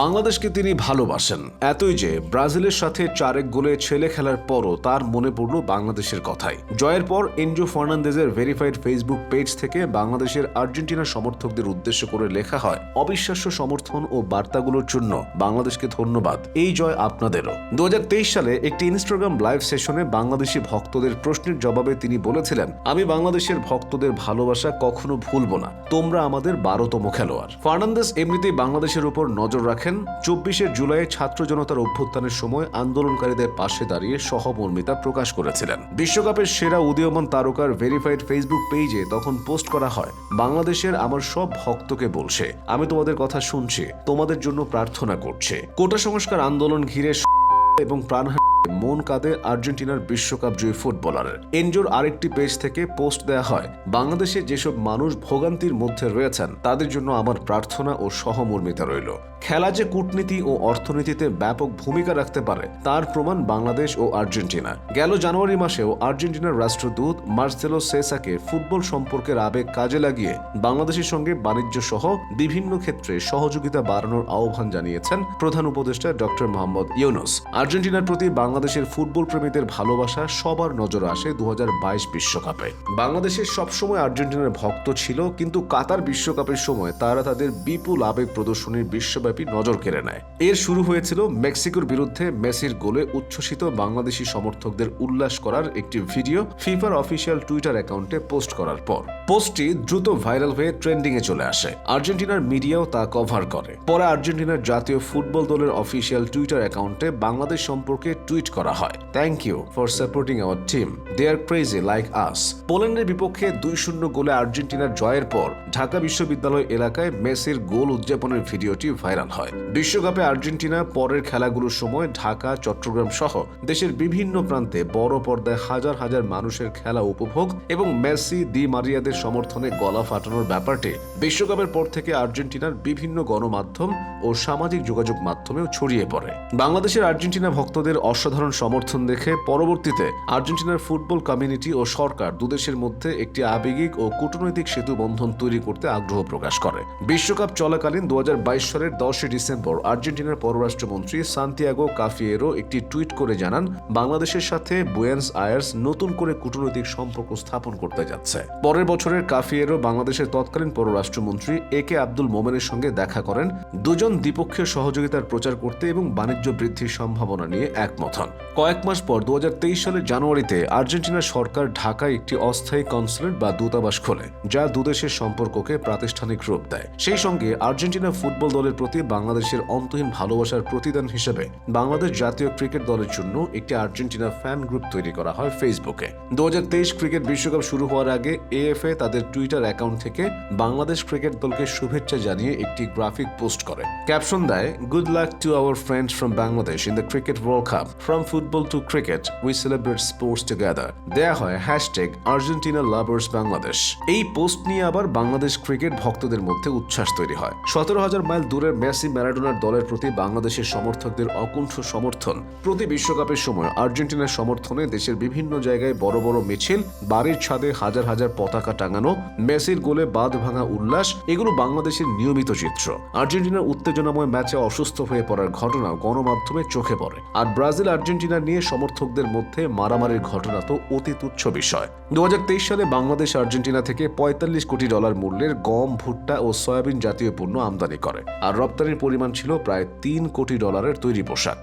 বাংলাদেশকে তিনি ভালোবাসেন। এতই যে ব্রাজিলের সাথে চারেক গোলে ছেলে খেলার পরও তার মনে পড়ল বাংলাদেশের কথাই। জয়ের পর এনজো ফার্নান্দেজের ভেরিফাইড ফেসবুক পেজ থেকে বাংলাদেশের আর্জেন্টিনা সমর্থকদের উদ্দেশ্য করে লেখা হয়, অবিশ্বাস্য সমর্থন ও বার্তাগুলোর জন্য বাংলাদেশকে ধন্যবাদ। এই জয় আপনাদেরও। দু হাজার তেইশ সালে একটি ইনস্টাগ্রাম লাইভ সেশনে বাংলাদেশি ভক্তদের প্রশ্নের জবাবে তিনি বলেছিলেন, আমি বাংলাদেশের ভক্তদের ভালোবাসা কখনো ভুলব না। তোমরা আমাদের বারোতম খেলোয়াড়। ফার্নান্দেস এমনিতেই বাংলাদেশের উপর নজর রাখেন চব্বিশে জুলাই ছাত্র জনতার অভ্যুত্থানের সময় আন্দোলনকারীদের পাশে দাঁড়িয়ে সহমর্মিতা প্রকাশ করেছিলেন। বিশ্বকাপের সেরা উদীয়মান তারকার ভেরিফাইড ফেসবুক পেজে তখন পোস্ট করা হয়, বাংলাদেশের আমার সব ভক্তকে বলছে, আমি তোমাদের কথা শুনছি, তোমাদের জন্য প্রার্থনা করছে। কোটা সংস্কার আন্দোলন ঘিরে এবং প্রাণহানি মন কাঁদে আর্জেন্টিনার বিশ্বকাপ জয়ী ফুটবলারের। এনজোর আরেকটি পেজ থেকে পোস্ট দেয়া হয়, বাংলাদেশে যেসব মানুষ ভোগান্তির মধ্যে রয়েছেন, তাদের জন্য আমার প্রার্থনা ও সহমর্মিতা রইল। খেলা যে কূটনীতি ও অর্থনীতিতে ব্যাপক ভূমিকা রাখতে পারে, তার প্রমাণ বাংলাদেশ ও আর্জেন্টিনা। গেল জানুয়ারি মাসেও আর্জেন্টিনার রাষ্ট্রদূত মার্সেলো সেসাকে ফুটবল সম্পর্কের আবেগ কাজে লাগিয়ে বাংলাদেশের সঙ্গে বাণিজ্য সহ বিভিন্ন ক্ষেত্রে সহযোগিতা বাড়ানোর আহ্বান জানিয়েছেন প্রধান উপদেষ্টা ডক্টর মোহাম্মদ ইউনুস। আর্জেন্টিনার প্রতি বাংলাদেশের ফুটবল প্রেমীদের ভালোবাসা সবার নজরে আসে দু বিশ্বকাপে। বাংলাদেশের সবসময় আর্জেন্টিনার ভক্ত ছিল, কিন্তু কাতার বিশ্বকাপের সময় তারা তাদের বিপুল আবেগ প্রদর্শনীর বিশ্বব্যাপী নজর কেড়ে নেয়। এর শুরু হয়েছিল মেক্সিকোর বিরুদ্ধে মেসির গোলে উচ্ছ্বসিত বাংলাদেশি সমর্থকদের উল্লাস করার একটি ভিডিও ফিফার অফিসিয়াল টুইটার অ্যাকাউন্টে পোস্ট করার পর। পোস্টটি দ্রুত ভাইরাল হয়ে ট্রেন্ডিং এ চলে আসে। আর্জেন্টিনার মিডিয়াও তা কভার করে। পরে আর্জেন্টিনার জাতীয় ফুটবল দলের অফিসিয়াল টুইটার অ্যাকাউন্টে বাংলাদেশ সম্পর্কে টুইট করা হয়। Thank you for supporting our team they are crazy like us পোল্যান্ডের বিপক্ষে দুই শূন্য গোলে আর্জেন্টিনার জয়ের পর ঢাকা বিশ্ববিদ্যালয় এলাকায় মেসির গোল উদযাপনের ভিডিওটি ভাইরাল হয়। বিশ্বকাপে আর্জেন্টিনা পরের খেলাগুলোর সময় ঢাকা, চট্টগ্রাম সহ দেশের বিভিন্ন প্রান্তে বড় পর্দায় হাজার হাজার মানুষের খেলা উপভোগ এবং মেসি, দি মারিয়াদের সমর্থনে গলা ফাটানোর ব্যাপারটি বিশ্বকাপের পর থেকে আর্জেন্টিনার বিভিন্ন গণমাধ্যম ও সামাজিক যোগাযোগ মাধ্যমেও ছড়িয়ে পড়ে। বাংলাদেশের আর্জেন্টিনা ভক্তদের অসাধারণ সমর্থন দেখে পরবর্তীতে আর্জেন্টিনার ফুটবল কমিউনিটি ও সরকার দুদেশের মধ্যে একটি আবেগিক ও কূটনৈতিক সেতু বন্ধন তৈরি করতে আগ্রহ প্রকাশ করে। বিশ্বকাপ চলাকালীন দু হাজার বাইশ সালের দশই ডিসেম্বর আর্জেন্টিনার পররাষ্ট্রমন্ত্রী সান্তিয়াগো কাফিয়েরো একটি টুইট করে জানান, বাংলাদেশের সাথে বুয়েন্স আয়ার্স নতুন করে কূটনৈতিক সম্পর্ক স্থাপন করতে যাচ্ছে। পরের বছরের কাফিয়েরো বাংলাদেশের তৎকালীন পররাষ্ট্রমন্ত্রী এ কে আব্দুল মোমেনের সঙ্গে দেখা করেন। দুজন দ্বিপক্ষীয় সহযোগিতার প্রচার করতে এবং বাণিজ্য বৃদ্ধির সম্ভাবনা নিয়ে একমত হন কয়েক মাস পর দু হাজার তেইশ সালের জানুয়ারিতে আর্জেন্টিনা সরকার ঢাকায় একটি অস্থায়ী কনসুলেট বা দূতাবাস খোলে, যা দুদেশের সম্পর্ককে প্রাতিষ্ঠানিক রূপ দেয়। সেই সঙ্গে আর্জেন্টিনা ফুটবল দলের প্রতি বাংলাদেশের অন্তহীন ভালোবাসার প্রতিদান হিসেবে বাংলাদেশ জাতীয় ক্রিকেট দলের জন্য একটি আর্জেন্টিনা ফ্যান গ্রুপ তৈরি করা হয় ফেসবুকে। দু ক্রিকেট বিশ্বকাপ শুরু হওয়ার আগে এএফএ তাদের টুইটার অ্যাকাউন্ট থেকে বাংলাদেশ ক্রিকেট দলকে শুভেচ্ছা জানিয়ে একটি গ্রাফিক পোস্ট করে। ক্যাপশন দেয়, good luck to our friends from Bangladesh in the cricket world cup. From football to cricket we celebrate sports together দেয়া হয় হ্যাশট্যাগ আর্জেন্টিনা লাভার্স বাংলাদেশ এই পোস্ট নিয়ে আবার বাংলাদেশ ক্রিকেট ভক্তদের মধ্যে উচ্ছ্বাস তৈরি হয়। সতেরো হাজার মাইল দূরের মেসি ম্যারাডোনার দলের প্রতি বাংলাদেশের সমর্থকদের অকুণ্ঠ সমর্থন। প্রতি বিশ্বকাপের সময় আর্জেন্টিনার সমর্থনে দেশের বিভিন্ন জায়গায় বড় বড় মিছিল, বাড়ির ছাদে হাজার হাজার পতাকা টাঙানো, মেসির গোলে বাঁধ ভাঙা উল্লাস, এগুলো বাংলাদেশের নিয়মিত চিত্র। আর্জেন্টিনার উত্তেজনাময় ম্যাচে অসুস্থ হয়ে পড়ার ঘটনা গণমাধ্যমে চোখে পড়ে। আর ব্রাজিল আর্জেন্টিনা নিয়ে সমর্থকদের মধ্যে মারামারির ঘটনা তো অতি তুচ্ছ বিষয়। দু হাজার তেইশ সালে বাংলাদেশ আর্জেন্টিনা থেকে পঁয়তাল্লিশ কোটি ডলার মূল্যের গম, ভুট্টা ও সয়াবিন জাতীয় পণ্য আমদানি করে। আর রপ্তানির পরিমাণ ছিল প্রায় তিন কোটি ডলারের তৈরি পোশাক।